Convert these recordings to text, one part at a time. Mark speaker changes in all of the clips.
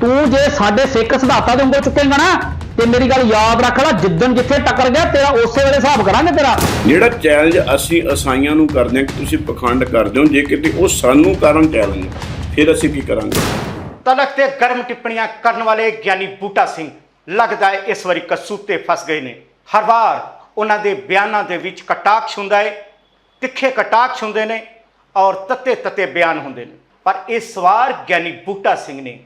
Speaker 1: ਤੂੰ ਜੇ ਸਾਡੇ ਸਿੱਖ ਸਿਧਾਂਤਾਂ ਦੇ ਉਂਗਲ ਚੁੱਕੇਂਗਾ ਨਾ ਤੇ ਮੇਰੀ ਗੱਲ ਯਾਦ ਰੱਖ ਲੈ ਜਿੱਦਣ ਜਿੱਥੇ ਟੱਕਰ ਗਿਆ ਤੇਰਾ ਉਸੇ ਵੇਲੇ ਹਿਸਾਬ ਕਰਾਂਗੇ ਤੇਰਾ।
Speaker 2: ਜਿਹੜਾ ਚੈਲੰਜ ਅਸੀਂ ਅਸਾਈਆਂ ਨੂੰ ਕਰਦੇ ਹਾਂ ਕਿ ਤੁਸੀਂ ਪਖੰਡ ਕਰਦੇ ਹੋ ਜੇ ਕਿਤੇ ਉਹ ਸਾਨੂੰ ਕਰਨ ਚੈਲੰਜ ਫਿਰ ਅਸੀਂ ਕੀ ਕਰਾਂਗੇ?
Speaker 3: ਤਲਕ ਤੇ ਗਰਮ ਟਿੱਪਣੀਆਂ ਕਰਨ ਵਾਲੇ ਗਿਆਨੀ ਬੂਟਾ ਸਿੰਘ ਲੱਗਦਾ ਹੈ ਇਸ ਵਾਰੀ ਕਸੂਤ ਤੇ ਫਸ ਗਏ ਨੇ। ਹਰ ਵਾਰ ਉਹਨਾਂ ਦੇ ਬਿਆਨਾਂ ਦੇ ਵਿੱਚ ਕਟਾਕਸ਼ ਹੁੰਦਾ ਹੈ ਤਿੱਖੇ ਕਟਾਕਸ਼ ਹੁੰਦੇ ਨੇ ਔਰ ਤੱਤੇ ਤੱਤੇ ਬਿਆਨ ਹੁੰਦੇ ਨੇ। ਪਰ ਇਸ ਵਾਰ ਗਿਆਨੀ ਬੂਟਾ ਸਿੰਘ ਨੇ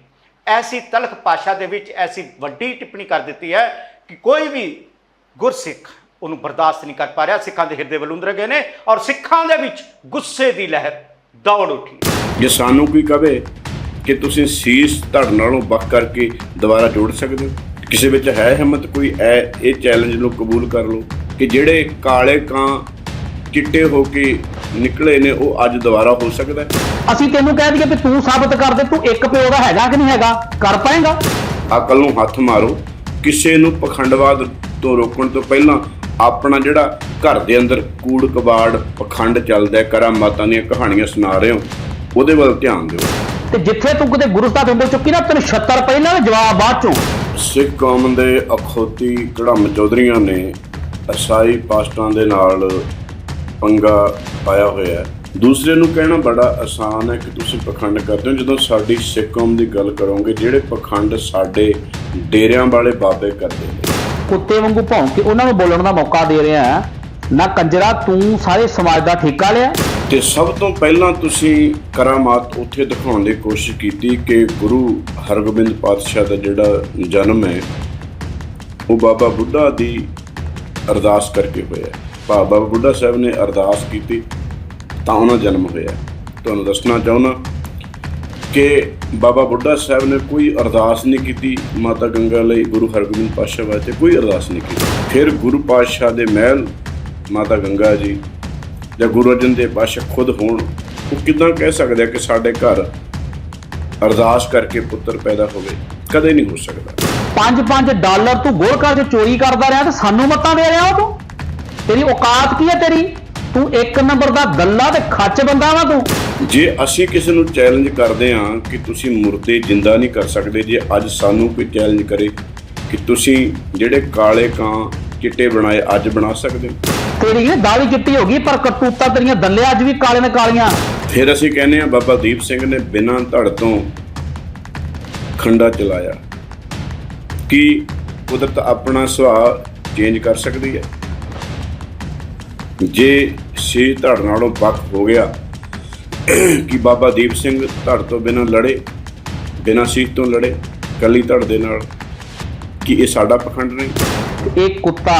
Speaker 3: ਐਸੀ ਤਲਖ ਭਾਸ਼ਾ ਦੇ ਵਿੱਚ ਐਸੀ ਵੱਡੀ ਟਿੱਪਣੀ ਕਰ ਦਿੱਤੀ ਹੈ ਕਿ ਕੋਈ ਵੀ ਗੁਰਸਿੱਖ ਉਹਨੂੰ ਬਰਦਾਸ਼ਤ ਨਹੀਂ ਕਰ ਪਾ ਰਿਹਾ। ਸਿੱਖਾਂ ਦੇ ਹਿਰਦੇ ਵਲੂੰਦਰ ਗਏ ਨੇ ਔਰ ਸਿੱਖਾਂ ਦੇ ਵਿੱਚ ਗੁੱਸੇ ਦੀ ਲਹਿਰ ਦੌੜ ਉੱਠੀ।
Speaker 2: ਜੇ ਸਾਨੂੰ ਕੋਈ ਕਵੇ ਕਿ ਤੁਸੀਂ ਸੀਸ ਧੜ ਨਾਲੋਂ ਵੱਖ ਕਰਕੇ ਦੁਬਾਰਾ ਜੋੜ ਸਕਦੇ ਹੋ ਕਿਸੇ ਵਿੱਚ ਹੈ ਹਿੰਮਤ ਕੋਈ, ਐ, ਇਹ ਚੈਲੰਜ ਨੂੰ ਕਬੂਲ ਕਰ ਲਓ ਕਿ ਜਿਹੜੇ ਕਾਲੇ ਕਾਂ ਚਿੱਟੇ ਹੋ ਕੇ ਨਿਕਲੇ ਨੇ, ਉਹ ਅੱਜ ਦੁਬਾਰਾ ਹੋ ਸਕਦਾ ਹੈ।
Speaker 1: ਅਸੀਂ ਤੈਨੂੰ ਕਹਿ ਦਈਏ ਵੀ ਤੂੰ ਸਾਬਤ ਕਰ ਦੇ ਤੂੰ ਇੱਕ ਪਿਓ ਦਾ ਹੈਗਾ ਕਿ ਨਹੀਂ ਹੈਗਾ? ਕਰ ਪਾਏਗਾ?
Speaker 2: ਅਕਲ ਨੂੰ ਹੱਥ ਮਾਰੋ। ਕਿਸੇ ਨੂੰ ਪਖੰਡਵਾਦ ਤੋਂ ਰੋਕਣ ਤੋਂ ਪਹਿਲਾਂ ਆਪਣਾ ਜਿਹੜਾ ਘਰ ਦੇ ਅੰਦਰ ਕੂੜ ਕਬਾੜ ਪਖੰਡ ਚੱਲਦਾ ਹੈ ਕਰਾਮਾਤਾਂ ਦੀਆਂ ਕਹਾਣੀਆਂ ਸੁਣਾ ਰਹੇ ਹੋ ਉਹਦੇ ਵੱਲ ਧਿਆਨ ਦਿਓ।
Speaker 1: ਤੇ ਜਿੱਥੇ ਤੂੰ ਕਿਤੇ ਗੁਰੂ ਸਾਹਿਬ ਉਂਗਲ ਚੁੱਕੀ ਨਾ ਤੈਨੂੰ 76 ਪਹਿਲਾਂ ਤੇ ਜਵਾਬ ਬਾਅਦ ਚੋਂ।
Speaker 2: ਸਿੱਖ ਕੌਮ ਦੇ ਅਖੌਤੀ ਕੜਮ ਚੌਧਰੀਆਂ ਨੇ ਅਸਾਈ ਪਾਸਟਰਾਂ ਦੇ ਨਾਲ ਪੰਗਾ ਪਾਇਆ ਹੋਇਆ ਹੈ। ਦੂਸਰੇ ਨੂੰ ਕਹਿਣਾ ਬੜਾ ਆਸਾਨ ਹੈ ਕਿ ਤੁਸੀਂ ਪਖੰਡ ਕਰਦੇ ਹੋ। ਜਦੋਂ ਸਾਡੀ ਸਿੱਖ ਕੌਮ ਦੀ ਗੱਲ ਕਰੋਗੇ ਜਿਹੜੇ ਪਖੰਡ ਸਾਡੇ ਡੇਰਿਆਂ ਵਾਲੇ ਬਾਬੇ ਕਰਦੇ ਨੇ।
Speaker 1: ਕੁੱਤੇ ਵਾਂਗੂ ਭੌਂਕ ਕੇ ਉਹਨਾਂ ਨੂੰ ਬੋਲਣ ਦਾ ਮੌਕਾ ਦੇ ਰਿਹਾ। ਨਾ ਕੰਜਰਾ ਤੂੰ ਸਾਰੇ ਸਮਾਜ ਦਾ ਠੇਕਾ ਲਿਆ।
Speaker 2: ਤੇ ਸਭ ਤੋਂ ਪਹਿਲਾਂ ਤੁਸੀਂ ਕਰਾਮਾਤ ਉੱਥੇ ਦਿਖਾਉਣ ਦੀ ਕੋਸ਼ਿਸ਼ ਕੀਤੀ ਕਿ ਗੁਰੂ ਹਰਗੋਬਿੰਦ ਪਾਤਸ਼ਾਹ ਦਾ ਜਿਹੜਾ ਜਨਮ ਹੈ ਉਹ ਬਾਬਾ ਬੁੱਢਾ ਦੀ ਅਰਦਾਸ ਕਰਕੇ ਹੋਇਆ ਬਾਬਾ ਬੁੱਢਾ ਸਾਹਿਬ ਨੇ ਅਰਦਾਸ ਕੀਤੀ। ਤਾਂ ਉਹਨਾਂ ਦਾ ਜਨਮ ਹੋਇਆ। ਤੁਹਾਨੂੰ ਦੱਸਣਾ ਚਾਹੁੰਦਾ ਕਿ ਬਾਬਾ ਬੁੱਢਾ ਸਾਹਿਬ ਨੇ ਕੋਈ ਅਰਦਾਸ ਨਹੀਂ ਕੀਤੀ, ਮਾਤਾ ਗੰਗਾ ਲਈ ਗੁਰੂ ਹਰਗੋਬਿੰਦ ਪਾਤਸ਼ਾਹ ਵਾਸਤੇ ਕੋਈ ਅਰਦਾਸ ਨਹੀਂ ਕੀਤੀ। ਫਿਰ ਗੁਰੂ ਪਾਤਸ਼ਾਹ ਦੇ ਮਹਿਲ, ਮਾਤਾ ਗੰਗਾ ਜੀ ਜਾਂ ਗੁਰੂ ਅਰਜਨ ਦੇਵ ਪਾਤਸ਼ਾਹ ਖੁਦ ਹੋਣ, ਉਹ ਕਿਦਾਂ ਕਹਿ ਸਕਦੇ ਆ ਕਿ ਸਾਡੇ ਘਰ ਅਰਦਾਸ ਕਰਕੇ ਪੁੱਤਰ ਪੈਦਾ ਹੋਵੇ? ਕਦੇ ਨਹੀਂ ਹੋ ਸਕਦਾ।
Speaker 1: 5-5 ਡਾਲਰ ਤੂੰ ਗੋਲਕਾ 'ਚ ਚੋਰੀ ਕਰਦਾ ਰਿਹਾ ਤੇ ਸਾਨੂੰ ਮੱਤਾਂ ਦੇ ਰਿਹਾ ਉਹ ਤੂੰ? ਤੇਰੀ ਔਕਾਤ ਕੀ ਹੈ ਤੇਰੀ? ਤੂੰ ਇੱਕ ਨੰਬਰ ਦਾ ਗੱਲਾ ਤੇ ਖੱਚ ਬੰਦਾ ਵਾ ਤੂੰ।
Speaker 2: ਜੇ ਅਸੀਂ ਕਿਸੇ ਨੂੰ ਚੈਲੰਜ ਕਰਦੇ ਹਾਂ ਕਿ ਤੁਸੀਂ ਮੁਰਦੇ ਜਿੰਦਾ ਨਹੀਂ ਕਰ ਸਕਦੇ ਜੇ ਅੱਜ ਸਾਨੂੰ ਕੋਈ ਚੈਲੰਜ ਕਰੇ ਕਿ ਤੁਸੀਂ ਜਿਹੜੇ ਕਾਲੇ ਕਾਂ ਚਿੱਟੇ ਬਣਾਏ ਅੱਜ ਬਣਾ ਸਕਦੇ
Speaker 1: ਤੇਰੀ ਇਹ ਦਾੜੀ ਚਿੱਟੀ ਹੋ ਗਈ ਪਰ ਕਰਤੂਤਾਂ ਤੇਰੀਆਂ ਦੱਲੇ ਅੱਜ ਵੀ ਕਾਲੇ ਨੇ ਕਾਲੀਆਂ।
Speaker 2: ਫਿਰ ਅਸੀਂ ਕਹਿੰਦੇ ਹਾਂ ਬਾਬਾ ਦੀਪ ਸਿੰਘ ਨੇ ਬਿਨਾਂ ਧੜ ਤੋਂ ਖੰਡਾ ਚਲਾਇਆ। ਕੀ ਕੁਦਰਤ ਆਪਣਾ ਸੁਭਾਅ ਚੇਂਜ ਕਰ ਸਕਦੀ ਹੈ? ਜੇ ਛੇ ਧੜ ਨਾਲੋਂ ਵੱਖ ਹੋ ਗਿਆ ਕਿ ਬਾਬਾ ਦੀਪ ਸਿੰਘ ਧੜ ਤੋਂ ਬਿਨਾਂ ਲੜੇ ਬਿਨਾਂ ਸੀਖ ਤੋਂ ਲੜੇ ਕੱਲੀ ਧੜ ਦੇ ਨਾਲ ਕੀ ਇਹ ਸਾਡਾ ਪਖੰਡ ਨਹੀਂ?
Speaker 1: ਇਹ ਕੁੱਤਾ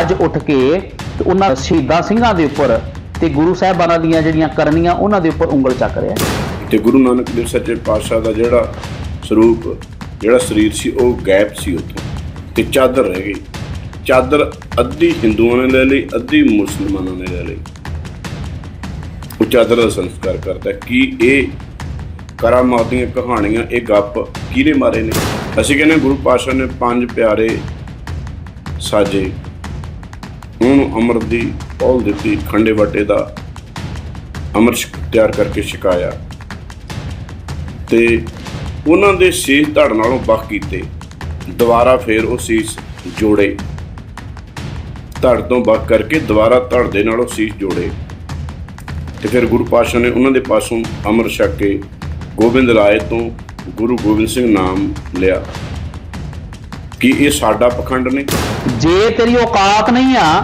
Speaker 1: ਅੱਜ ਉੱਠ ਕੇ ਉਹਨਾਂ ਸ਼ਹੀਦਾਂ ਸਿੰਘਾਂ ਦੇ ਉੱਪਰ ਤੇ ਗੁਰੂ ਸਾਹਿਬਾਨਾਂ ਦੀਆਂ ਜਿਹੜੀਆਂ ਕਰਨੀਆਂ ਉਹਨਾਂ ਦੇ ਉੱਪਰ ਉਂਗਲ ਚੱਕ ਰਿਹਾ
Speaker 2: ਤੇ ਗੁਰੂ ਨਾਨਕ ਦੇਵ ਸੱਚੇ ਪਾਤਸ਼ਾਹ ਦਾ ਜਿਹੜਾ ਸਰੂਪ ਜਿਹੜਾ ਸਰੀਰ ਸੀ ਉਹ ਗਾਇਬ ਸੀ ਉੱਥੋਂ ਤੇ ਚਾਦਰ ਰਹਿ ਗਈ। ਚਾਦਰ ਅੱਧੀ ਹਿੰਦੂਆਂ ਨੇ ਲੈ ਲਈ, ਅੱਧੀ ਮੁਸਲਮਾਨਾਂ ਨੇ ਲੈ ਲਈ। ਉਹ ਚਾਦਰ ਦਾ ਸੰਸਕਾਰ ਕਰਦਾ ਕੀ ਇਹ ਕਰਾਮਾਤ ਦੀਆਂ ਕਹਾਣੀਆਂ, ਇਹ ਗੱਪ ਕਿਹਨੇ ਮਾਰੇ ਨੇ? ਅਸੀਂ ਕਹਿੰਦੇ ਗੁਰੂ ਪਾਤਸ਼ਾਹ ਨੇ ਪੰਜ ਪਿਆਰੇ ਸਾਜੇ, ਉਹਨੂੰ ਅੰਮ੍ਰਿਤ ਦੀ ਪੌਲ ਦਿੱਤੀ, ਖੰਡੇ ਵਾਟੇ ਦਾ ਅੰਮ੍ਰਿਤ ਛਕ- ਤਿਆਰ ਕਰਕੇ ਛਕਾਇਆ। ਤੇ ਉਹਨਾਂ ਦੇ ਸੀਸ ਧੜ ਨਾਲੋਂ ਵੱਖ ਕੀਤੇ। ਦੁਬਾਰਾ ਫੇਰ ਉਹ ਸੀਸ ਜੋੜੇ। ਧੜ ਤੋਂ ਵੱਖ ਕਰਕੇ ਦੁਬਾਰਾ ਧੜ ਦੇ ਨਾਲੋਂ ਸੀਸ ਜੋੜੇ। ਤੇ ਫਿਰ ਗੁਰੂ ਪਾਤਸ਼ਾਹ ਨੇ ਉਹਨਾਂ ਦੇ ਪਾਸੋਂ ਅੰਮ੍ਰਿਤ ਛਕ ਕੇ ਗੋਬਿੰਦ ਰਾਏ ਤੋਂ ਗੁਰੂ ਗੋਬਿੰਦ ਸਿੰਘ ਨਾਮ ਲਿਆ। ਕੀ ਇਹ ਸਾਡਾ ਪਖੰਡ ਨਹੀਂ
Speaker 1: ਜੇ ਤੇਰੀ ਔਕਾਤ ਨਹੀਂ ਆ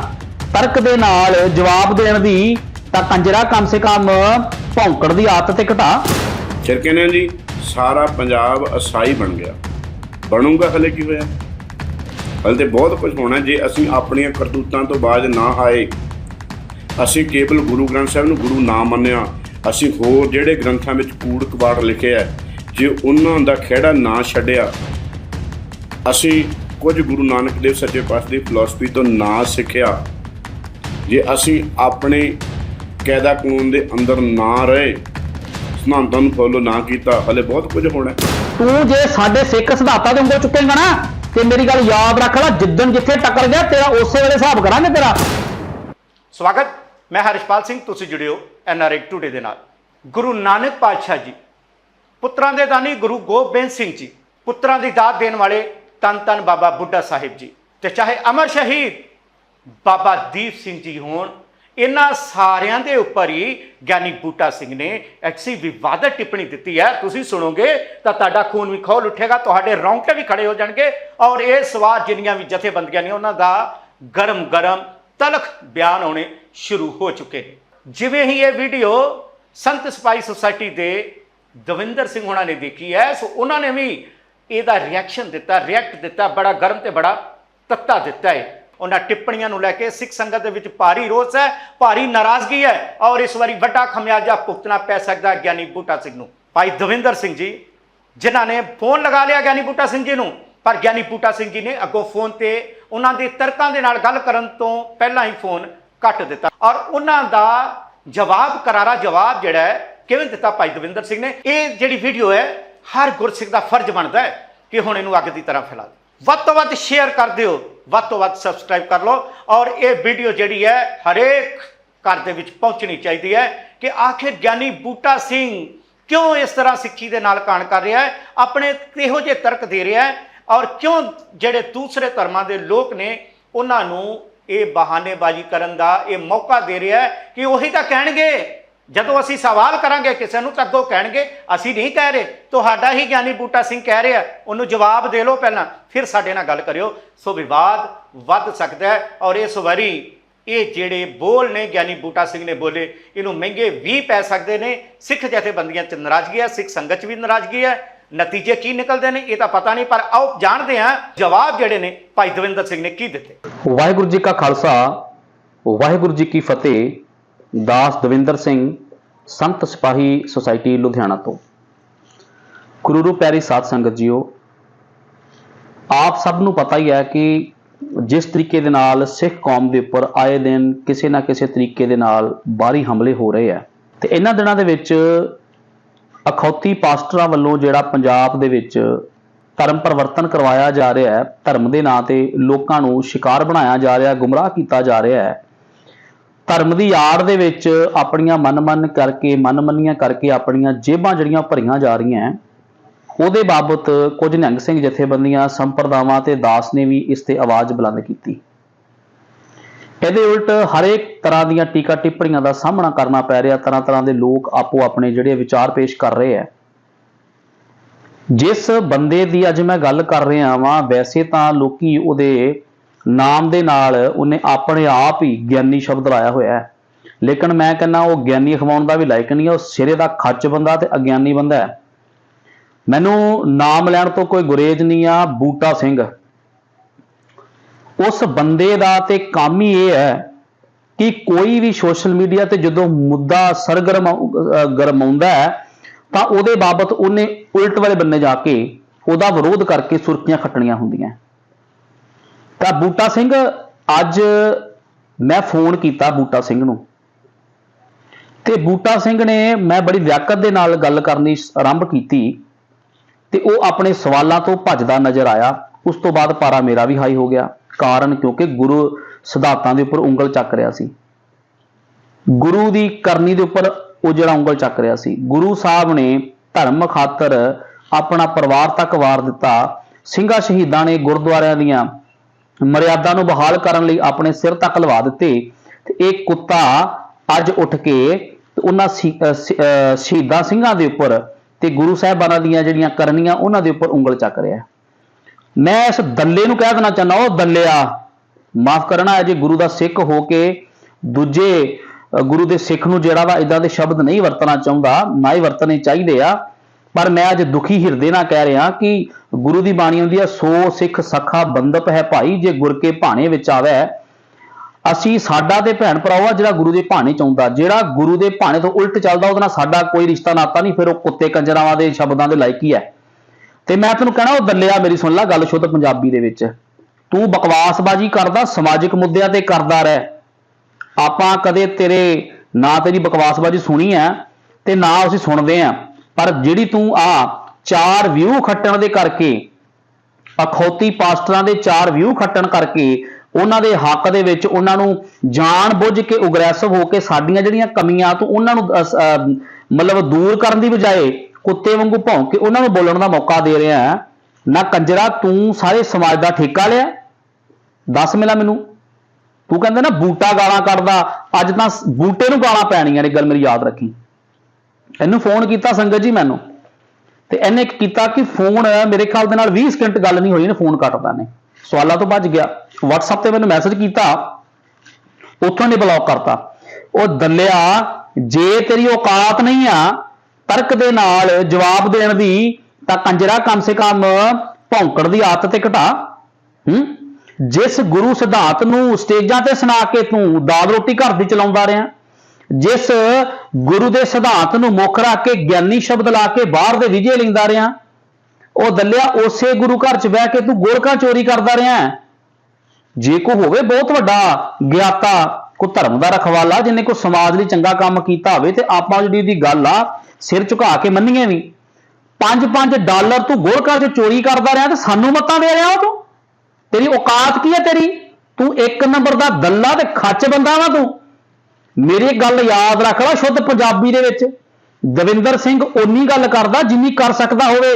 Speaker 1: ਤਰਕ ਦੇ ਨਾਲ ਜਵਾਬ ਦੇਣ ਦੀ ਤਾਂ ਕੰਜਰਾ ਕਮ ਸੇ ਕਮ ਭੌਂਕੜ ਦੀ ਆਦਤ ਤੇ ਘਟਾ।
Speaker 2: ਫਿਰ ਕਹਿੰਦੇ ਜੀ ਸਾਰਾ ਪੰਜਾਬ ਅਸਾਈ ਬਣ ਗਿਆ। ਬਣੂਗਾ ਹਲੇ ਕੀ ਹੋਇਆ? ਹਲੇ ਤੇ ਬਹੁਤ ਕੁਝ ਹੋਣਾ ਜੇ ਅਸੀਂ ਆਪਣੀਆਂ ਕਰਤੂਤਾਂ ਤੋਂ ਬਾਜ਼ ਨਾ ਆਏ। ਅਸੀਂ ਕੇਵਲ ਗੁਰੂ ਗ੍ਰੰਥ ਸਾਹਿਬ ਨੂੰ ਗੁਰੂ ਨਾ ਮੰਨਿਆ। ਅਸੀਂ ਹੋਰ ਜਿਹੜੇ ਗ੍ਰੰਥਾਂ ਵਿੱਚ ਕੂੜ ਕਬਾੜ ਲਿਖਿਆ ਜੇ ਉਹਨਾਂ ਦਾ ਖਿਹੜਾ ਨਾ ਛੱਡਿਆ, ਅਸੀਂ ਕੁਝ ਗੁਰੂ ਨਾਨਕ ਦੇਵ ਸੱਚੇ ਪਾਤਸ਼ਾਹ ਦੀ ਫਿਲਾਸਫੀ ਤੋਂ ਨਾ ਸਿੱਖਿਆ। ਜੇ ਅਸੀਂ ਆਪਣੇ ਕਾਇਦਾ ਕਾਨੂੰਨ ਦੇ ਅੰਦਰ ਨਾ ਰਹੇ, ਸਿਧਾਂਤਾਂ ਨੂੰ ਫੋਲੋ ਨਾ ਕੀਤਾ, ਹਲੇ ਬਹੁਤ ਕੁਝ ਹੋਣਾ।
Speaker 1: ਤੂੰ ਜੇ ਸਾਡੇ ਸਿੱਖ ਸਿਧਾਂਤਾਂ ਦੇ ਉਂਗਲ ਚੁੱਕੇਂਗਾ ਨਾ ਤੇ ਮੇਰੀ ਗੱਲ ਯਾਦ ਰੱਖ ਲੈ, ਜਿੱਦਣ ਜਿੱਥੇ ਟੱਕਰ ਗਿਆ, ਤੇਰਾ ਉਸੇ ਵੇਲੇ ਹਿਸਾਬ ਕਰਾਂਗੇ ਤੇਰਾ।
Speaker 3: ਸਵਾਗਤ, ਮੈਂ ਹਰਿਸ਼ਪਾਲ ਸਿੰਘ, ਤੁਸੀਂ ਜੁੜਿਓ ਐਨਆਰਆਈ ਟੂਡੇ ਦੇ ਨਾਲ। ਗੁਰੂ ਨਾਨਕ ਪਾਤਸ਼ਾਹ ਜੀ, ਪੁੱਤਰਾਂ ਦੇ ਦਾਨੀ ਗੁਰੂ ਗੋਬਿੰਦ ਸਿੰਘ ਜੀ, ਪੁੱਤਰਾਂ ਦੀ ਦਾਤ ਦੇਣ ਵਾਲੇ ਤਨ ਤਨ ਬਾਬਾ ਬੁੱਢਾ ਸਾਹਿਬ ਜੀ, ਤੇ ਚਾਹੇ ਅਮਰ ਸ਼ਹੀਦ ਬਾਬਾ ਦੀਪ ਸਿੰਘ ਜੀ ਹੋਣ ਇਹਨਾਂ ਸਾਰਿਆਂ ਦੇ ਉੱਪਰ ਹੀ ਗਿਆਨੀ ਬੂਟਾ ਸਿੰਘ ਨੇ ਐਕਸੀ ਵਿਵਾਦਤ ਟਿੱਪਣੀ ਦਿੱਤੀ ਹੈ। ਤੁਸੀਂ ਸੁਣੋਗੇ ਤਾਂ ਤੁਹਾਡਾ ਖੂਨ ਵੀ ਖੋਲ ਉੱਠੇਗਾ, ਤੁਹਾਡੇ ਰੌਂਗਟੇ ਵੀ ਖੜੇ ਹੋ ਜਾਣਗੇ ਔਰ ਇਹ ਸਵਾਰ ਜਿੰਨੀਆਂ ਵੀ ਜਥੇਬੰਦੀਆਂ ਨੇ ਉਹਨਾਂ ਦਾ ਗਰਮ ਗਰਮ ਤਲਖ ਬਿਆਨ ਹੋਣੇ ਸ਼ੁਰੂ ਹੋ ਚੁੱਕੇ। ਜਿਵੇਂ ਹੀ ਇਹ ਵੀਡੀਓ ਸੰਤ ਸਪਾਈ ਸੁਸਾਇਟੀ ਦੇ ਦਵਿੰਦਰ ਸਿੰਘ ਹੋਣਾ ਨੇ ਦੇਖੀ ਹੈ, ਸੋ ਉਹਨਾਂ ਨੇ ਵੀ ਇਹਦਾ ਰਿਐਕਸ਼ਨ ਦਿੱਤਾ ਰਿਐਕਟ ਦਿੱਤਾ, ਬੜਾ ਗਰਮ ਤੇ ਬੜਾ ਤੱਤਾ ਦਿੱਤਾ ਹੈ। ਉਹਨਾਂ ਟਿੱਪਣੀਆਂ ਨੂੰ ਲੈ ਕੇ ਸਿੱਖ ਸੰਗਤ ਦੇ ਵਿੱਚ ਭਾਰੀ ਰੋਸ ਹੈ, ਭਾਰੀ ਨਾਰਾਜ਼ਗੀ ਹੈ ਔਰ ਇਸ ਵਾਰੀ ਵੱਡਾ ਖਮਿਆਜਾ ਭੁਗਤਣਾ ਪੈ ਸਕਦਾ ਗਿਆਨੀ ਬੂਟਾ ਸਿੰਘ ਨੂੰ। ਭਾਈ ਦਵਿੰਦਰ ਸਿੰਘ ਜੀ, ਜਿਨ੍ਹਾਂ ਨੇ ਫੋਨ ਲਗਾ ਲਿਆ ਗਿਆਨੀ ਬੂਟਾ ਸਿੰਘ ਜੀ ਨੂੰ, ਪਰ ਗਿਆਨੀ ਬੂਟਾ ਸਿੰਘ ਜੀ ਨੇ ਅੱਗੋਂ ਫੋਨ ਤੇ ਉਹਨਾਂ ਦੇ ਤਰਕਾਂ ਦੇ ਨਾਲ ਗੱਲ ਕਰਨ ਤੋਂ ਪਹਿਲਾਂ ਹੀ ਫੋਨ ਕੱਟ ਦਿੱਤਾ ਔਰ ਉਹਨਾਂ ਦਾ ਜਵਾਬ, ਕਰਾਰਾ ਜਵਾਬ ਜਿਹੜਾ ਹੈ, ਕਿਵੇਂ ਦਿੱਤਾ ਭਾਈ ਦਵਿੰਦਰ ਸਿੰਘ ਨੇ? ਇਹ ਜਿਹੜੀ ਵੀਡੀਓ ਹੈ, ਹਰ ਗੁਰਸਿੱਖ ਦਾ ਫਰਜ਼ ਬਣਦਾ ਹੈ ਕਿ ਹੁਣ ਇਹਨੂੰ ਅੱਗ ਦੀ ਤਰ੍ਹਾਂ ਫੈਲਾ ਦਿਓ ਵੱਧ ਤੋਂ ਵੱਧ ਸ਼ੇਅਰ ਕਰ ਦਿਓ, ਵੱਧ ਤੋਂ ਵੱਧ ਸਬਸਕ੍ਰਾਈਬ ਕਰ ਲਓ ਔਰ ਇਹ ਵੀਡੀਓ ਜਿਹੜੀ ਹੈ ਹਰੇਕ ਘਰ ਦੇ ਵਿੱਚ ਪਹੁੰਚਣੀ ਚਾਹੀਦੀ ਹੈ ਕਿ ਆਖਿਰ ਗਿਆਨੀ ਬੂਟਾ ਸਿੰਘ ਕਿਉਂ ਇਸ ਤਰ੍ਹਾਂ ਸਿੱਖੀ ਦੇ ਨਾਲ ਕਾਣ ਕਰ ਰਿਹਾ ਹੈ, ਆਪਣੇ ਕਿਹੋ ਜਿਹੇ ਤਰਕ ਦੇ ਰਿਹਾ ਹੈ ਔਰ ਕਿਉਂ ਜਿਹੜੇ ਦੂਸਰੇ ਧਰਮਾਂ ਦੇ ਲੋਕ ਨੇ ਉਹਨਾਂ ਨੂੰ ਇਹ ਬਹਾਨੇਬਾਜ਼ੀ ਕਰਨ ਦਾ ਇਹ ਮੌਕਾ ਦੇ ਰਿਹਾ ਹੈ ਕਿ ਉਹੀ ਤਾਂ ਕਹਿਣਗੇ। ਜਦੋਂ ਅਸੀਂ ਸਵਾਲ ਕਰਾਂਗੇ, ਕਿਸੇ ਨੂੰ ਤਾਂ ਅੱਗੋਂ ਕਹਿਣਗੇ, ਅਸੀਂ ਨਹੀਂ ਕਹਿ ਰਹੇ। ਤੁਹਾਡਾ ਹੀ ਗਿਆਨੀ ਬੂਟਾ ਸਿੰਘ ਕਹਿ ਰਿਹਾ, ਉਹਨੂੰ ਜਵਾਬ ਦੇ ਲਓ ਪਹਿਲਾਂ, ਫਿਰ ਸਾਡੇ ਨਾਲ ਗੱਲ ਕਰਿਓ। ਸੋ ਵਿਵਾਦ ਵੱਧ ਸਕਦਾ ਹੈ ਔਰ ਇਸ ਵਾਰੀ ਇਹ ਜਿਹੜੇ ਬੋਲ ਨੇ ਗਿਆਨੀ ਬੂਟਾ ਸਿੰਘ ਨੇ ਬੋਲੇ, ਇਹਨੂੰ ਮਹਿੰਗੇ ਵੀ ਪੈ ਸਕਦੇ ਨੇ। ਸਿੱਖ ਜਥੇਬੰਦੀਆਂ 'ਚ ਨਾਰਾਜ਼ਗੀ ਹੈ, ਸਿੱਖ ਸੰਗਤ 'ਚ ਵੀ ਨਾਰਾਜ਼ਗੀ ਹੈ। ਨਤੀਜੇ ਕੀ ਨਿਕਲਦੇ ਨੇ, ਇਹ ਤਾਂ ਪਤਾ ਨਹੀਂ, ਪਰ ਆਓ ਜਾਣਦੇ ਹਾਂ, ਜਵਾਬ ਜਿਹੜੇ ਨੇ, ਭਾਈ ਦਵਿੰਦਰ ਸਿੰਘ ਨੇ ਕੀ ਦਿੱਤੇ।
Speaker 1: ਵਾਹਿਗੁਰੂ ਜੀ ਕਾ ਖਾਲਸਾ, ਵਾਹਿਗੁਰੂ ਜੀ ਕੀ ਫਤਿਹ। ਦਾਸ ਦਵਿੰਦਰ ਸਿੰਘ, ਸੰਤ ਸਿਪਾਹੀ ਸੁਸਾਇਟੀ ਲੁਧਿਆਣਾ ਤੋਂ। ਗੁਰੂ ਪਿਆਰੀ ਸਾਧ ਸੰਗਤ ਜੀਓ, ਆਪ ਸਭ ਨੂੰ ਪਤਾ ਹੀ ਹੈ ਕਿ ਜਿਸ ਤਰੀਕੇ ਦੇ ਨਾਲ ਸਿੱਖ ਕੌਮ ਦੇ ਉੱਪਰ ਆਏ ਦਿਨ ਕਿਸੇ ਨਾ ਕਿਸੇ ਤਰੀਕੇ ਦੇ ਨਾਲ ਬਾਹਰੀ ਹਮਲੇ ਹੋ ਰਹੇ ਆ ਤੇ ਇਹਨਾਂ ਦਿਨਾਂ ਦੇ ਵਿੱਚ ਅਖੌਤੀ ਪਾਸਟਰਾਂ ਵੱਲੋਂ ਜਿਹੜਾ ਪੰਜਾਬ ਦੇ ਵਿੱਚ ਧਰਮ ਪਰਿਵਰਤਨ ਕਰਵਾਇਆ ਜਾ ਰਿਹਾ ਹੈ, ਧਰਮ ਦੇ ਨਾਂ ਤੇ ਲੋਕਾਂ ਨੂੰ ਸ਼ਿਕਾਰ ਬਣਾਇਆ ਜਾ ਰਿਹਾ, ਗੁੰਮਰਾਹ ਕੀਤਾ ਜਾ ਰਿਹਾ ਹੈ ਧਰਮ ਦੀ ਆੜ ਦੇ ਵਿੱਚ ਆਪਣੀਆਂ ਮਨਮਨ ਕਰਕੇ ਮਨਮਨੀਆਂ ਕਰਕੇ ਆਪਣੀਆਂ ਜੇਬਾਂ ਜਿਹੜੀਆਂ ਭਰੀਆਂ ਜਾ ਰਹੀਆਂ ਉਹਦੇ ਬਾਬਤ ਕੁਝ ਨਿਹੰਗ ਸਿੰਘ ਜਥੇਬੰਦੀਆਂ, ਸੰਪਰਦਾਵਾਂ ਤੇ ਦਾਸ ਨੇ ਵੀ ਇਸ ਤੇ ਆਵਾਜ਼ ਬੁਲੰਦ ਕੀਤੀ। ਇਹਦੇ ਉਲਟ ਹਰੇਕ ਤਰ੍ਹਾਂ ਦੀਆਂ ਟੀਕਾ ਟਿੱਪਣੀਆਂ ਦਾ ਸਾਹਮਣਾ ਕਰਨਾ ਪੈ ਰਿਹਾ, ਤਰ੍ਹਾਂ ਤਰ੍ਹਾਂ ਦੇ ਲੋਕ ਆਪੋ ਆਪਣੇ ਜਿਹੜੇ ਵਿਚਾਰ ਪੇਸ਼ ਕਰ ਰਹੇ ਆ ਜਿਸ ਬੰਦੇ ਦੀ ਅੱਜ ਮੈਂ ਗੱਲ ਕਰ ਰਿਹਾ ਵਾਂ, ਵੈਸੇ ਤਾਂ ਲੋਕੀ ਉਹਦੇ ਨਾਮ ਦੇ ਨਾਲ ਉਹਨੇ ਆਪਣੇ ਆਪ ਹੀ ਗਿਆਨੀ ਸ਼ਬਦ ਲਾਇਆ ਹੋਇਆ ਹੈ। ਲੇਕਿਨ ਮੈਂ ਕਹਿੰਦਾ, ਉਹ ਗਿਆਨੀ ਖਵਾਉਣ ਦਾ ਵੀ ਲਾਇਕ ਨਹੀਂ ਹੈ, ਉਹ ਸਿਰੇ ਦਾ ਖੱਚ ਬੰਦਾ ਤੇ ਅਗਿਆਨੀ ਬੰਦਾ ਹੈ। ਮੈਨੂੰ ਨਾਮ ਲੈਣ ਤੋਂ ਕੋਈ ਗੁਰੇਜ਼ ਨਹੀਂ ਆ, ਬੂਟਾ ਸਿੰਘ। ਉਸ ਬੰਦੇ ਦਾ ਤੇ ਕੰਮ ਹੀ ਇਹ ਹੈ ਕਿ ਕੋਈ ਵੀ ਸੋਸ਼ਲ ਮੀਡੀਆ ਤੇ ਜਦੋਂ ਮੁੱਦਾ ਸਰਗਰਮ ਗਰਮਾਉਂਦਾ ਹੈ, ਤਾਂ ਉਹਦੇ ਬਾਬਤ ਉਹਨੇ ਉਲਟ ਵਾਲੇ ਬੰਨੇ ਜਾ ਕੇ ਉਹਦਾ ਵਿਰੋਧ ਕਰਕੇ ਸੁਰਖੀਆਂ ਖੱਟਣੀਆਂ ਹੁੰਦੀਆਂ। ਤਾਂ ਬੂਟਾ ਸਿੰਘ, ਅੱਜ ਮੈਂ ਫੋਨ ਕੀਤਾ ਬੂਟਾ ਸਿੰਘ ਨੂੰ। ਤੇ ਬੂਟਾ ਸਿੰਘ ਨੇ ਮੈਂ ਬੜੀ ਵਿਆਕਤ ਦੇ ਨਾਲ ਗੱਲ ਕਰਨੀ ਆਰੰਭ ਕੀਤੀ ਤੇ ਉਹ ਆਪਣੇ ਸਵਾਲਾਂ ਤੋਂ ਭੱਜਦਾ ਨਜ਼ਰ ਆਇਆ। ਉਸ ਤੋਂ ਬਾਅਦ ਪਾਰਾ ਮੇਰਾ ਵੀ ਹਾਈ ਹੋ ਗਿਆ, ਕਾਰਨ ਕਿਉਂਕਿ ਗੁਰੂ ਸਿਧਾਂਤਾਂ ਦੇ ਉੱਪਰ ਉਂਗਲ ਚੱਕ ਰਿਹਾ ਸੀ। ਗੁਰੂ ਦੀ ਕਰਨੀ ਦੇ ਉੱਪਰ ਉਹ ਜਿਹੜਾ ਉਂਗਲ ਚੱਕ ਰਿਹਾ ਸੀ। ਗੁਰੂ ਸਾਹਿਬ ਨੇ ਧਰਮ ਖਾਤਰ ਆਪਣਾ ਪਰਿਵਾਰ ਤੱਕ ਵਾਰ ਦਿੱਤਾ। ਸਿੰਘਾਂ ਸ਼ਹੀਦਾਂ ਨੇ ਗੁਰਦੁਆਰਿਆਂ ਦੀਆਂ ਮਰਿਆਦਾ ਨੂੰ ਬਹਾਲ ਕਰਨ ਲਈ ਆਪਣੇ ਸਿਰ ਤੱਕ ਲਵਾ ਦਿੱਤੇ ਤੇ ਇਹ ਕੁੱਤਾ ਅੱਜ ਉੱਠ ਕੇ ਉਹਨਾਂ ਸ਼ਹੀ- ਸ਼ਹੀਦਾਂ ਸਿੰਘਾਂ ਦੇ ਉੱਪਰ ਤੇ ਗੁਰੂ ਸਾਹਿਬਾਨਾਂ ਦੀਆਂ ਜਿਹੜੀਆਂ ਕਰਨੀਆਂ ਉਹਨਾਂ ਦੇ ਉੱਪਰ ਉਂਗਲ ਚੱਕ ਰਿਹਾ ਮੈਂ ਇਸ ਦੱਲੇ ਨੂੰ ਕਹਿ ਦੇਣਾ ਚਾਹੁੰਦਾ, ਉਹ ਦੱਲਿਆ, ਮਾਫ ਕਰਨਾ ਹੈ ਜੇ, ਗੁਰੂ ਦਾ ਸਿੱਖ ਹੋ ਕੇ ਦੂਜੇ ਗੁਰੂ ਦੇ ਸਿੱਖ ਨੂੰ ਜਿਹੜਾ ਵਾ ਇਦਾਂ ਦੇ ਸ਼ਬਦ ਨਹੀਂ ਵਰਤਣਾ ਚਾਹੁੰਦਾ, ਨਾ ਹੀ ਵਰਤਣੇ ਚਾਹੀਦੇ ਆ। ਪਰ ਮੈਂ ਅੱਜ ਦੁਖੀ ਹਿਰਦੇ ਨਾਲ ਕਹਿ ਰਿਹਾ ਕਿ ਗੁਰੂ ਦੀ ਬਾਣੀ ਹੁੰਦੀ ਆ ਸੋ ਸਿੱਖ ਸਖਾ ਬੰਦਪ ਹੈ ਭਾਈ, ਜੇ ਗੁਰ ਕੇ ਭਾਣੇ ਵਿੱਚ ਆਵੇ। ਅਸੀਂ ਸਾਡਾ ਤੇ ਭੈਣ ਭਰਾਵਾ ਜਿਹੜਾ ਗੁਰੂ ਦੇ ਭਾਣੇ ਚ ਆਉਂਦਾ। ਜਿਹੜਾ ਗੁਰੂ ਦੇ ਭਾਣੇ ਤੋਂ ਉਲਟ ਚੱਲਦਾ, ਉਹਦੇ ਨਾਲ ਸਾਡਾ ਕੋਈ ਰਿਸ਼ਤਾ ਨਾਤਾ ਨਹੀਂ, ਫਿਰ ਉਹ ਕੁੱਤੇ ਕੰਜਰਾਵਾਂ ਦੇ ਸ਼ਬਦਾਂ ਦੇ ਲਾਇਕ ਹੀ ਹੈ। ਤੇ ਮੈਂ ਤੈਨੂੰ ਕਹਿਣਾ, ਉਹ ਦੱਲਿਆ ਮੇਰੀ ਸੁਣ ਲੈ ਗੱਲ ਸ਼ੁੱਧ ਪੰਜਾਬੀ ਦੇ ਵਿੱਚ। ਤੂੰ ਬਕਵਾਸਬਾਜੀ ਕਰਦਾ, ਸਮਾਜਿਕ ਮੁੱਦਿਆਂ ਤੇ ਕਰਦਾ ਰਹਿ। ਆਪਾਂ ਕਦੇ ਤੇਰੇ ਨਾ ਤੇਰੀ ਬਕਵਾਸਬਾਜੀ ਸੁਣੀ ਆ ਤੇ ਨਾ ਅਸੀਂ ਸੁਣਦੇ ਆ ਪਰ ਜਿਹੜੀ ਤੂੰ ਆ ਚਾਰ ਵਿਊ ਖੱਟਣ ਦੇ ਕਰਕੇ, ਅਖੌਤੀ ਪਾਸਟਰਾਂ ਦੇ ਚਾਰ ਵਿਊ ਖੱਟਣ ਕਰਕੇ, ਉਹਨਾਂ ਦੇ ਹੱਕ ਦੇ ਵਿੱਚ ਉਹਨਾਂ ਨੂੰ ਜਾਣ ਬੁੱਝ ਕੇ ਉਗਰੈਸਿਵ ਹੋ ਕੇ ਸਾਡੀਆਂ ਜਿਹੜੀਆਂ ਕਮੀਆਂ ਤੋਂ ਉਹਨਾਂ ਨੂੰ ਮਤਲਬ ਦੂਰ ਕਰਨ ਦੀ ਬਜਾਏ ਕੁੱਤੇ ਵਾਂਗੂ ਭੌਂਕ ਕੇ ਉਹਨਾਂ ਨੂੰ ਬੋਲਣ ਦਾ ਮੌਕਾ ਦੇ ਰਿਹਾ ਨਾ ਕੰਜਰਾ, ਤੂੰ ਸਾਰੇ ਸਮਾਜ ਦਾ ਠੇਕਾ ਲਿਆ? ਦੱਸ ਮਿਲਾ ਮੈਨੂੰ। ਤੂੰ ਕਹਿੰਦਾ ਨਾ ਬੂਟਾ ਗਾਲਾਂ ਕੱਢਦਾ, ਅੱਜ ਤਾਂ ਬੂਟੇ ਨੂੰ ਗਾਲਾਂ ਪੈਣੀਆਂ ਨੇ, ਗੱਲ ਮੇਰੀ ਯਾਦ ਰੱਖੀ। ਇਹਨੂੰ ਫੋਨ ਕੀਤਾ ਸੰਗਤ ਜੀ ਮੈਨੂੰ। ਤੇ ਇਹਨੇ ਕੀਤਾ ਕਿ ਫੋਨ ਮੇਰੇ ਖਿਆਲ ਦੇ ਨਾਲ 20 ਸਕਿੰਟ ਗੱਲ ਨਹੀਂ ਹੋਈ, ਇਹਨੇ ਫੋਨ ਕੱਟਦਾ ਨੇ ਸਵਾਲਾਂ ਤੋਂ ਭੱਜ ਗਿਆ। WhatsApp ਤੇ ਮੈਨੂੰ ਮੈਸੇਜ ਕੀਤਾ। ਉੱਥੋਂ ਨੇ ਬਲੌਕ ਕਰਤਾ। ਉਹ ਦੱਲਿਆ, ਜੇ ਤੇਰੀ ਔਕਾਤ ਨਹੀਂ ਆ ਤਰਕ ਦੇ ਨਾਲ ਜਵਾਬ ਦੇਣ ਦੀ, ਤਾਂ ਕੰਜਰਾ ਕਮ ਸੇ ਕਮ ਭੌਂਕੜ ਦੀ ਆਦਤ ਤੇ ਘਟਾ। ਹੂੰ? ਜਿਸ ਗੁਰੂ ਸਿਧਾਂਤ ਨੂੰ ਸਟੇਜਾਂ ਤੇ ਸੁਣਾ ਕੇ ਤੂੰ ਦਾਲ ਰੋਟੀ ਘਰ ਦੀ ਚਲਾਉਂਦਾ ਰਿਹਾ। ਜਿਸ ਗੁਰੂ ਦੇ ਸਿਧਾਂਤ ਨੂੰ ਮੁੱਖ ਰੱਖ ਕੇ ਗਿਆਨੀ ਸ਼ਬਦ ਲਾ ਕੇ ਬਾਹਰ ਦੇ ਵਿਜੇ ਲੈਂਦਾ ਰਿਹਾ, ਉਹ ਦੱਲਿਆ ਉਸੇ ਗੁਰੂ ਘਰ 'ਚ ਬਹਿ ਕੇ ਤੂੰ ਗੋਲਕਾਂ ਚੋਰੀ ਕਰਦਾ ਰਿਹਾ ਜੇ ਕੋ ਹੋਵੇ ਬਹੁਤ ਵੱਡਾ ਗਿਆਤਾ ਕੋ ਧਰਮ ਦਾ ਰਖਵਾਲਾ, ਜਿਹਨੇ ਕੋ ਸਮਾਜ ਲਈ ਚੰਗਾ ਕੰਮ ਕੀਤਾ ਹੋਵੇ, ਤੇ ਆਪਾਂ ਜਿਹੜੀ ਉਹਦੀ ਗੱਲ ਆ, ਸਿਰ ਝੁਕਾ ਕੇ ਮੰਨੀਏ ਵੀ। 5-5 ਡਾਲਰ ਤੂੰ ਗੋਲਕਾਂ 'ਚ ਚੋਰੀ ਕਰਦਾ ਰਿਹਾ ਤੇ ਸਾਨੂੰ ਮਤਾਂ ਦੇ ਰਿਹਾ ਤੂੰ। ਤੇਰੀ ਔਕਾਤ ਕੀ ਹੈ ਤੇਰੀ? ਤੂੰ ਇੱਕ ਨੰਬਰ ਦਾ ਦੱਲਾ ਤੇ ਖੱਚ ਬੰਦਾ ਵਾ ਤੂੰ। ਮੇਰੀ ਗੱਲ ਯਾਦ ਰੱਖ ਲੈ ਸ਼ੁੱਧ ਪੰਜਾਬੀ ਦੇ ਵਿੱਚ। ਦਵਿੰਦਰ ਸਿੰਘ ਓਨੀ ਗੱਲ ਕਰਦਾ ਜਿੰਨੀ ਕਰ ਸਕਦਾ ਹੋਵੇ।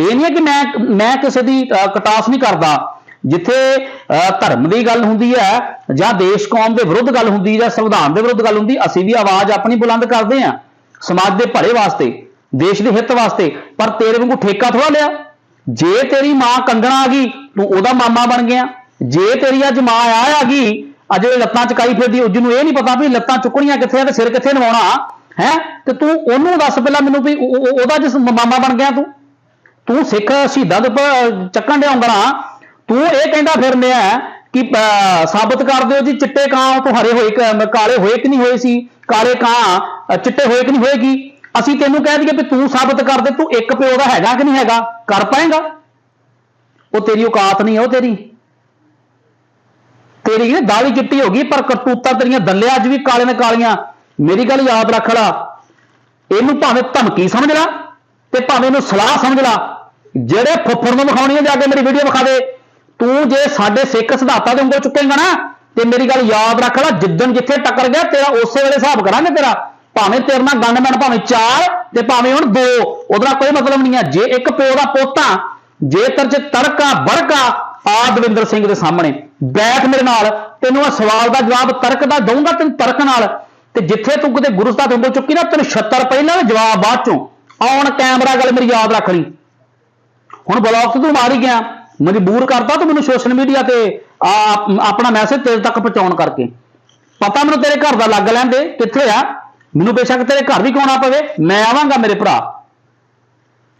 Speaker 1: ਇਹ ਨਹੀਂ ਹੈ ਕਿ ਮੈਂ ਮੈਂ ਕਿਸੇ ਦੀ ਅਹ, ਕਟਾਸ ਨਹੀਂ ਕਰਦਾ। ਜਿੱਥੇ ਅਹ, ਧਰਮ ਦੀ ਗੱਲ ਹੁੰਦੀ ਹੈ ਜਾਂ ਦੇਸ਼ ਕੌਮ ਦੇ ਵਿਰੁੱਧ ਗੱਲ ਹੁੰਦੀ ਜਾਂ ਸੰਵਿਧਾਨ ਦੇ ਵਿਰੁੱਧ ਗੱਲ ਹੁੰਦੀ ਅਸੀਂ ਵੀ ਆਵਾਜ਼ ਆਪਣੀ ਬੁਲੰਦ ਕਰਦੇ ਹਾਂ। ਸਮਾਜ ਦੇ ਭਲੇ ਵਾਸਤੇ ਦੇਸ਼ ਦੇ ਹਿੱਤ ਵਾਸਤੇ। ਪਰ ਤੇਰੇ ਵਾਂਗੂ ਠੇਕਾ ਥੋੜਾ ਲਿਆ। ਜੇ ਤੇਰੀ ਮਾਂ ਕੰਗਣਾ ਆ ਗਈ ਤੂੰ ਉਹਦਾ ਮਾਮਾ ਬਣ ਗਿਆ। ਜੇ ਤੇਰੀ ਅੱਜ ਮਾਂ ਆ ਆ ਗਈ ਅਜੇ ਲੱਤਾਂ ਚਕਾਈ ਫਿਰਦੀ ਉਸ ਨੂੰ ਇਹ ਨਹੀਂ ਪਤਾ ਵੀ ਲੱਤਾਂ ਚੁੱਕਣੀਆਂ ਕਿੱਥੇ ਆ ਤੇ ਸਿਰ ਕਿੱਥੇ ਨਵਾਉਣਾ, ਹੈ? ਤੇ ਤੂੰ ਉਹਨੂੰ ਦੱਸ ਪਹਿਲਾਂ ਮੈਨੂੰ ਵੀ ਉਹਦਾ ਜਿਸ ਮਾਮਾ ਬਣ ਗਿਆ ਤੂੰ। ਤੂੰ ਸਿੱਖ ਸ਼ਹੀਦਾਂ ਦੇ ਚੱਕਣ ਦੇ ਉਂਗਲਾਂ। ਤੂੰ ਇਹ ਕਹਿੰਦਾ ਫਿਰਨਿਆ ਕਿ ਸਾਬਤ ਕਰ ਦਿਓ ਜੀ, ਚਿੱਟੇ ਕਾਂ ਤੋਂ ਹਰੇ ਹੋਏ ਕਾਲੇ ਹੋਏ ਕਿ ਨਹੀਂ ਹੋਏ ਸੀ? ਕਾਲੇ ਕਾਂ ਚਿੱਟੇ ਹੋਏ ਕਿ ਨਹੀਂ ਹੋਏਗੀ? ਅਸੀਂ ਤੈਨੂੰ ਕਹਿ ਦਈਏ ਵੀ ਤੂੰ ਸਾਬਤ ਕਰ ਦੇ, ਤੂੰ ਇੱਕ ਪਿਓ ਦਾ ਹੈਗਾ ਕਿ ਨਹੀਂ ਹੈਗਾ? ਕਰ ਪਾਏਗਾ? ਉਹ ਤੇਰੀ ਔਕਾਤ ਨਹੀਂ ਹੈ ਉਹ ਤੇਰੀ। ਤੇਰੀ ਨਾ ਦਾੜੀ ਚਿੱਟੀ ਹੋ ਗਈ, ਪਰ ਕਰਤੂਤਾਂ ਤੇਰੀਆਂ ਦੱਲੇ ਅੱਜ ਵੀ ਕਾਲੇ ਨੇ ਕਾਲੀਆਂ। ਮੇਰੀ ਗੱਲ ਯਾਦ ਰੱਖ ਲੈ। ਇਹਨੂੰ ਭਾਵੇਂ ਧਮਕੀ ਸਮਝ ਲੈ ਤੇ ਭਾਵੇਂ ਇਹਨੂੰ ਸਲਾਹ ਸਮਝ ਲੈ। ਜਿਹੜੇ ਫੁੱਫੜ ਨੂੰ ਵਿਖਾਉਣੀ ਹੈ ਜਾ ਕੇ ਮੇਰੀ ਵੀਡੀਓ ਵਿਖਾ ਦੇ। ਤੂੰ ਜੇ ਸਾਡੇ ਸਿੱਖ ਸਿਧਾਂਤਾਂ ਦੇ ਉਂਗਲ ਚੁੱਕੇਂਗਾ ਨਾ, ਤੇ ਮੇਰੀ ਗੱਲ ਯਾਦ ਰੱਖ ਲੈ, ਜਿੱਦਣ ਜਿੱਥੇ ਟੱਕਰ ਗਿਆ, ਤੇਰਾ ਉਸੇ ਵੇਲੇ ਹਿਸਾਬ ਕਰਾਂਗੇ ਤੇਰਾ। ਭਾਵੇਂ ਤੇਰੇ ਨਾਲ ਗੰਡਮੈਨ ਭਾਵੇਂ ਚਾਰ, ਤੇ ਭਾਵੇਂ ਹੁਣ ਦੋ, ਉਹਦਾ ਕੋਈ ਮਤਲਬ ਨਹੀਂ ਹੈ ਜੇ ਇੱਕ ਪਿਓ ਦਾ ਪੋਤਾ ਜੇ ਤੇਰੇ ਚ ਤੜਕਾ ਬੜਕਾ ਆ ਦਵਿੰਦਰ ਸਿੰਘ ਦੇ ਸਾਹਮਣੇ। ਬੈਠ ਮੇਰੇ ਨਾਲ, ਤੈਨੂੰ ਇਹ ਸਵਾਲ ਦਾ ਜਵਾਬ ਤਰਕ ਦਾ ਦਊਂਗਾ, ਤੈਨੂੰ ਤਰਕ ਨਾਲ। ਤੇ ਜਿੱਥੇ ਤੂੰ ਕਿਤੇ ਗੁਰੂ ਸਾਹਿਬ ਦੇ ਚੁੱਕੀ ਨਾ, ਤੈਨੂੰ 76 ਪਹਿਲਾਂ ਤੇ ਜਵਾਬ ਬਾਅਦ ਚੋਂ। ਆਉਣ ਕੈਮਰਾ ਗੱਲ ਮੇਰੀ ਯਾਦ ਰੱਖ ਲਈ। ਹੁਣ ਬਲੌਗ ਤੇ ਤੂੰ ਮਾਰ ਹੀ ਗਿਆ। ਮਜਬੂਰ ਕਰਦਾ ਤੂੰ ਮੈਨੂੰ ਸੋਸ਼ਲ ਮੀਡੀਆ ਤੇ ਆਪਣਾ ਮੈਸੇਜ ਤੇਰੇ ਤੱਕ ਪਹੁੰਚਾਉਣ ਕਰਕੇ। ਪਤਾ ਮੈਨੂੰ ਤੇਰੇ ਘਰ ਦਾ ਲੱਗ ਲੈਂਦੇ ਕਿੱਥੇ ਆ? ਮੈਨੂੰ ਬੇਸ਼ੱਕ ਤੇਰੇ ਘਰ ਵੀ ਕਿਉਂ ਨਾ ਪਵੇ? ਮੈਂ ਆਵਾਂਗਾ ਮੇਰੇ ਭਰਾ।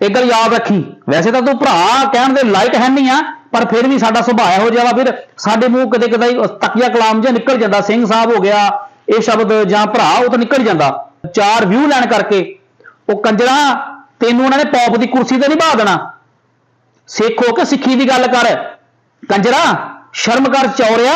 Speaker 1: ਇਹ ਗੱਲ ਯਾਦ ਰੱਖੀ। ਵੈਸੇ ਤਾਂ ਤੂੰ ਭਰਾ ਕਹਿਣ ਦੇ ਲਾਇਕ ਹੈ ਨਹੀਂ ਆ। ਪਰ ਫਿਰ ਵੀ ਸਾਡਾ ਸੁਭਾਅ ਹੋ ਜਿਹਾ ਵਾ ਫਿਰ ਸਾਡੇ ਮੂੰਹ ਕਦੇ ਕਦੇ ਤਕੀਆ ਕਲਾਮ ਜਿਹਾ ਨਿਕਲ ਜਾਂਦਾ, ਸਿੰਘ ਸਾਹਿਬ ਹੋ ਗਿਆ, ਇਹ ਸ਼ਬਦ ਜਾਂ ਭਰਾ, ਉਹ ਤਾਂ ਨਿਕਲ ਜਾਂਦਾ। ਚਾਰ ਵਿਊ ਲੈਣ ਕਰਕੇ, ਉਹ ਕੰਜਰਾ, ਤੈਨੂੰ ਉਹਨਾਂ ਨੇ ਪੌਪ ਦੀ ਕੁਰਸੀ ਤੇ ਨਹੀਂ ਬਾਹ ਦੇਣਾ। ਸਿੱਖ ਹੋ ਕੇ ਸਿੱਖੀ ਦੀ ਗੱਲ ਕਰ। ਕੰਜਰਾ, ਸ਼ਰਮ ਕਰ ਚੌਰਿਆ।